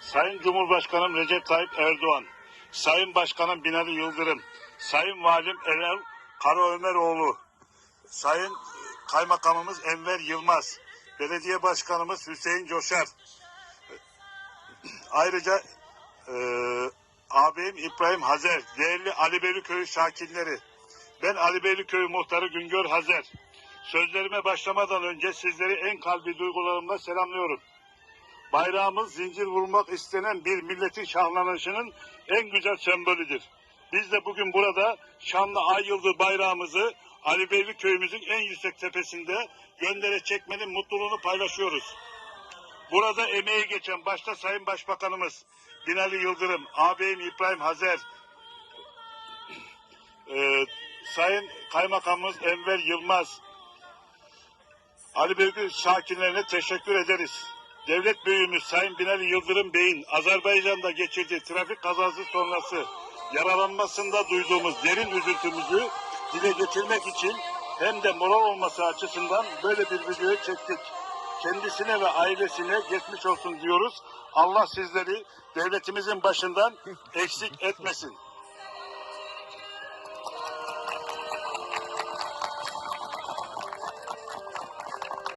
Sayın Cumhurbaşkanım Recep Tayyip Erdoğan, Sayın Başkanım Binali Yıldırım, Sayın Valim Erel Karaömeroğlu, Sayın Kaymakamımız Enver Yılmaz, Belediye Başkanımız Hüseyin Coşar, ayrıca e, ağabeyim İbrahim Hazer, değerli Ali Beyli Köyü sakinleri, ben Ali Beyli Köyü muhtarı Güngör Hazer. Sözlerime başlamadan önce sizleri en kalbi duygularımla selamlıyorum. Bayrağımız zincir vurmak istenen bir milletin şahlanışının en güzel sembolüdür. Biz de bugün burada şanlı ay yıldız bayrağımızı Ali Beyli köyümüzün en yüksek tepesinde göndere çekmenin mutluluğunu paylaşıyoruz. Burada emeği geçen başta Sayın Başbakanımız Binali Yıldırım, ağabeyim İbrahim Hazer, e, Sayın Kaymakamımız Enver Yılmaz, Ali Beyköy sakinlerine teşekkür ederiz. Devlet büyüğümüz Sayın Binali Yıldırım Bey'in Azerbaycan'da geçirdiği trafik kazası sonrası yaralanmasında duyduğumuz derin üzüntümüzü dile getirmek için hem de moral olması açısından böyle bir videoyu çektik. Kendisine ve ailesine geçmiş olsun diyoruz. Allah sizleri devletimizin başından eksik etmesin.